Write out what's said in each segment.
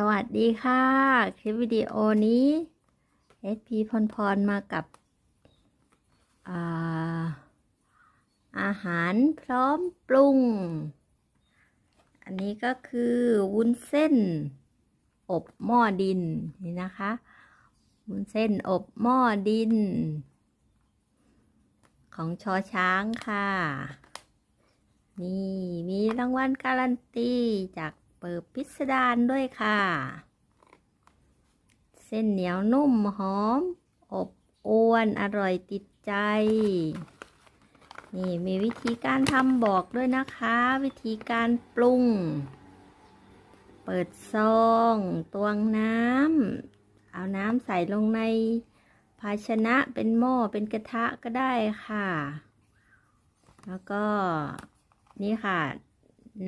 สวัสดีค่ะ คลิปวิดีโอนี้ SP พรพรมากับอาอาหารพร้อมปรุง อันนี้ก็คือวุ้นเส้น อบหม้อดินนี่นะคะ วุ้นเส้นอบหม้อดิน ของชอช้างค่ะ นี่มีรางวัลการันตีจาก ปิดพิสดารด้วยค่ะ เส้นเหนียวนุ่มหอม อบอวนอร่อยติดใจ นี่มีวิธีการทำบอกด้วยนะคะ วิธีการปรุง เปิดซองตวงน้ำเอาน้ำใส่ลงในภาชนะเป็นหม้อเป็นกระทะก็ได้ค่ะ แล้วก็นี่ค่ะ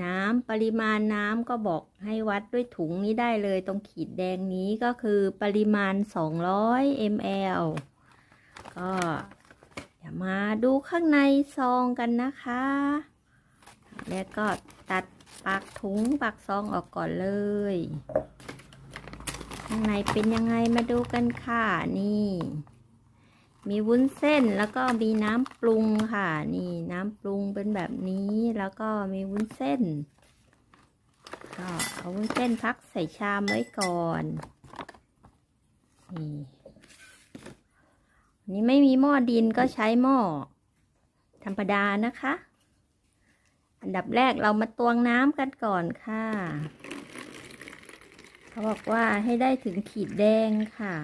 น้ำปริมาณน้ำก็บอกให้วัดด้วยถุงนี้ได้เลย ตรงขีดแดงนี้ก็คือปริมาณ 200 ml ก็เดี๋ยวมาดูข้างในซองกันนะคะ แล้วก็ตัดปากถุงปากซองออกก่อนเลย ข้างในเป็นยังไงมาดูกันค่ะนี่ มีวุ้นเส้นแล้วก็มีน้ำปรุงค่ะ นี่น้ำปรุงเป็นแบบนี้แล้วก็มีวุ้นเส้นก็เอาวุ้นเส้นพักใส่ชามไว้ก่อนนี่นนี้ไม่มีหม้อดินก็ใช้หม้อธรรมดานะคะ อันดับแรกเรามาตวงน้ำกันก่อนค่ะ เขาบอกว่าให้ได้ถึงขีดแดงค่ะ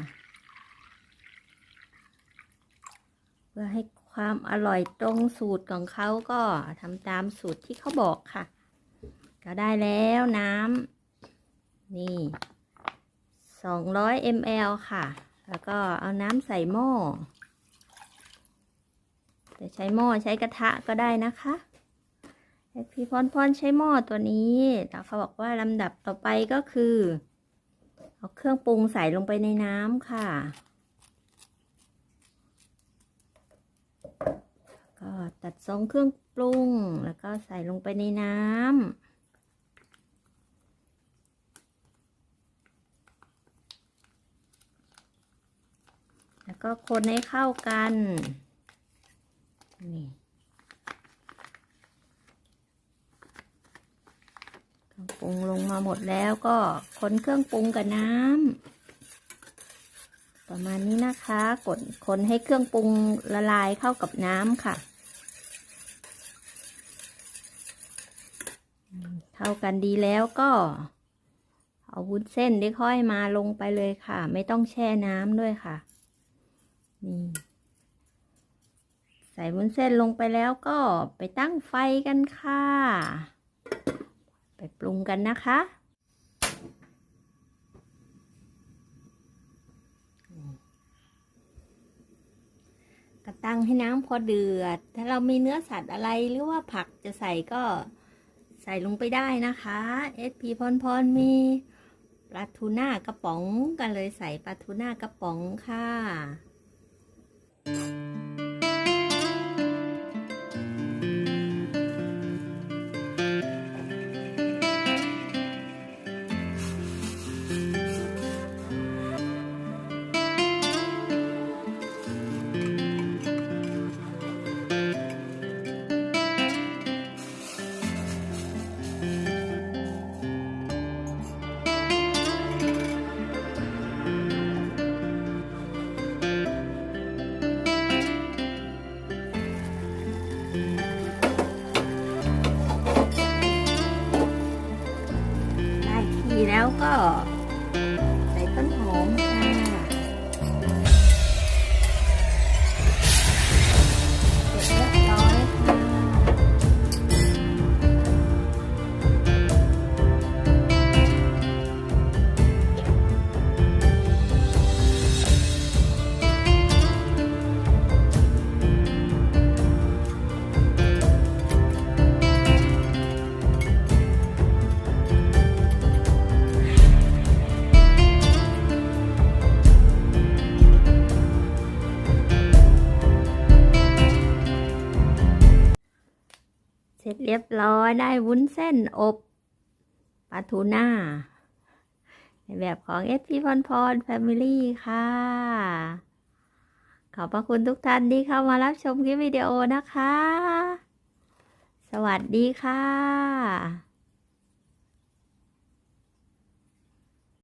เพื่อให้ความอร่อยตรงสูตรของเขาก็ทำตามสูตรที่เขาบอกค่ะ ก็ได้แล้วน้ำนี่ 200 ml ค่ะ แล้วก็เอาน้ำใส่หม้อจะใช้หม้อใช้กระทะก็ได้นะคะพี่พรพรใช้หม้อตัวนี้แล้วเขาบอกว่าลำดับต่อไปก็คือ เอาเครื่องปรุงใส่ลงไปในน้ำค่ะ ก็ตัดทรงเครื่องปรุง แล้วก็ใส่ลงไปในน้ำแล้วก็คนให้เข้ากัน นี่เครื่องปรุงลงมาหมดแล้วก็คนเครื่องปรุงกับน้ำประมาณนี้นะคะ กดคนให้เครื่องปรุงละลายเข้ากับน้ำค่ะ เข้ากันดีแล้วก็เอาวุ้นเส้นที่ค่อยมาลงไปเลยค่ะ ไม่ต้องแช่น้ำด้วยค่ะ นี่ ใส่วุ้นเส้นลงไปแล้วก็ไปตั้งไฟกันค่ะ ไปปรุงกันนะคะก็ตั้งให้น้ำพอเดือด ถ้าเรามีเนื้อสัตว์อะไรหรือว่าผักจะใส่ก็ ใส่ลงไปได้นะคะ SP พรพรมีปลาทูน่ากระป๋องกันเลยใส่ปลาทูน่ากระป๋องค่ะ ที่ เรียบร้อยได้วุ้นเส้นอบปลาทูน่าในแบบของ s อพิพรพรแฟมิลี่ค่ะ ขอบพระคุณทุกท่านที่เข้ามารับชมคลิปวิดีโอนะคะ สวัสดีค่ะ